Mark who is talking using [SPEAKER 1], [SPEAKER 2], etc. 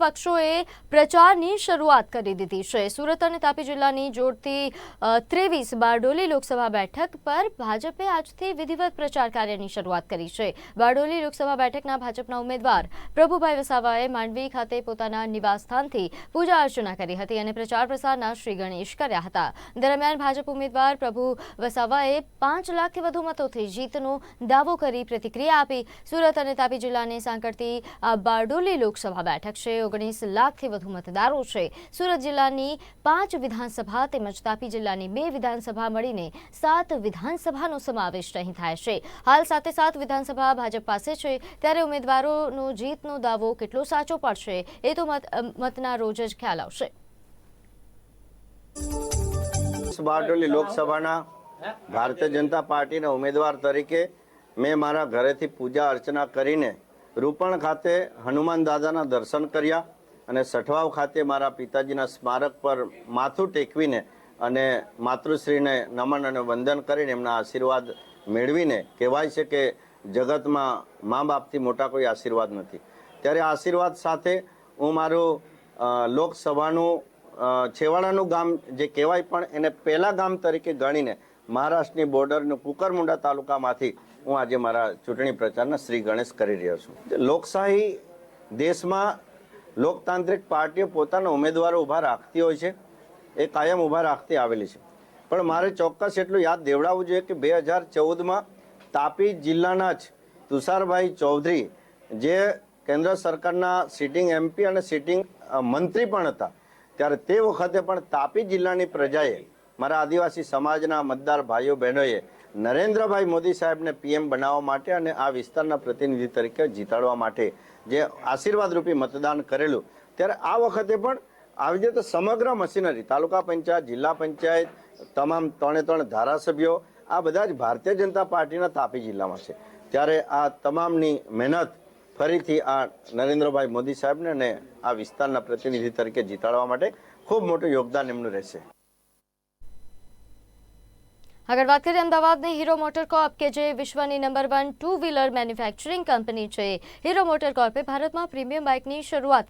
[SPEAKER 1] પક્ષોએ પ્રચારની શરૂઆત કરી દીધી છે. સુરત અને તાપી જિલ્લાની જોડતી ત્રેવીસ બારડોલી લોકસભા બેઠક પર ભાજપે આજથી વિધિવત પ્રચાર કાર્યની શરૂઆત કરી છે. બારડોલી લોકસભા બેઠકના ભાજપના ઉમેદવાર પ્રભુભાઈ વસાવાએ માંડવી ખાતે પોતાના નિવાસસ્થાનથી પૂજા અર્ચના કરી હતી અને પ્રચાર પ્રસારના શ્રી ગણેશ કર્યા હતા. દરમિયાન ભાજપ ઉમેદવાર પ્રભુ વસાવાએ પાંચ લાખથી વધુ મતોથી જીતનો દાવો કરી પ્રતિક્રિયા આપી. સુરત અને તાપી જિલ્લાને સાંકળતી આ બારડોલી લોકસભા બેઠક છે. ઓગણીસ લાખથી વધુ મતદારો છે. સુરત જિલ્લાની પાંચ વિધાનસભા તેમજ તાપી જિલ્લાની બે વિધાનસભા મળીને સાત વિધાનસભાનો સમાવેશ અહીં થાય છે. હાલ સાથે સાત વિધાનસભા ભાજપ પાસે છે. ત્યારે ઉમેદવારોનો જીતનો દાવો કેટલો સાચો પડશે એ તો મતના રોજ જ ખ્યાલ આવશે.
[SPEAKER 2] લોકસભાના ભારતીય જનતા પાર્ટીના ઉમેદવાર તરીકે મેં મારા ઘરેથી પૂજા અર્ચના કરીને રૂપણ ખાતે હનુમાન દાદાના દર્શન કર્યા અને સઠવાવ ખાતે મારા પિતાજીના સ્મારક પર માથું ટેકવીને અને માતૃશ્રીને નમન અને વંદન કરીને એમના આશીર્વાદ મેળવીને કહેવાય છે કે જગતમાં મા બાપથી મોટા કોઈ આશીર્વાદ નથી. ત્યારે આશીર્વાદ સાથે હું મારું લોકસભાનું છેવાડાનું ગામ જે કહેવાય પણ એને પહેલા ગામ તરીકે ગણીને મહારાષ્ટ્રની બોર્ડરનું કુકરમુંડા તાલુકામાંથી હું આજે મારા ચૂંટણી પ્રચારના શ્રી ગણેશ કરી રહ્યો છું. લોકશાહી દેશમાં લોકતાંત્રિક પાર્ટીઓ પોતાના ઉમેદવારો ઊભા રાખતી હોય છે, એ કાયમ ઊભા રાખતી આવેલી છે. પણ મારે ચોક્કસ એટલું યાદ દેવડાવવું જોઈએ કે બે હજાર ચૌદમાં તાપી જિલ્લાના જ તુષારભાઈ ચૌધરી, જે કેન્દ્ર સરકારના સિટિંગ એમપી અને સિટિંગ મંત્રી પણ હતા, ત્યારે તે વખતે પણ તાપી જિલ્લાની પ્રજાએ મારા આદિવાસી સમાજના મતદાર ભાઈઓ બહેનોએ નરેન્દ્રભાઈ મોદી સાહેબને પીએમ બનાવવા માટે અને આ વિસ્તારના પ્રતિનિધિ તરીકે જીતાડવા માટે જે આશીર્વાદરૂપી મતદાન કરેલું, ત્યારે આ વખતે પણ આવી રીતે સમગ્ર મશીનરી, તાલુકા પંચાયત, જિલ્લા પંચાયત, તમામ ત્રણે ત્રણ ધારાસભ્યો, આ બધા જ ભારતીય જનતા પાર્ટીના તાપી જિલ્લામાં છે. ત્યારે આ તમામની મહેનત ફરીથી આ નરેન્દ્રભાઈ મોદી સાહેબને અને આ વિસ્તારના પ્રતિનિધિ તરીકે જીતાડવા માટે ખૂબ મોટું યોગદાન એમનું રહેશે.
[SPEAKER 1] આગળ વાત કરીએ અમદાવાદની હીરો મોટર કોર્પ, કે જે વિશ્વની number one two wheeler manufacturing company છે. હીરો મોટર કોર્પે ભારતમાં પ્રીમિયમ બાઇકની શરૂઆત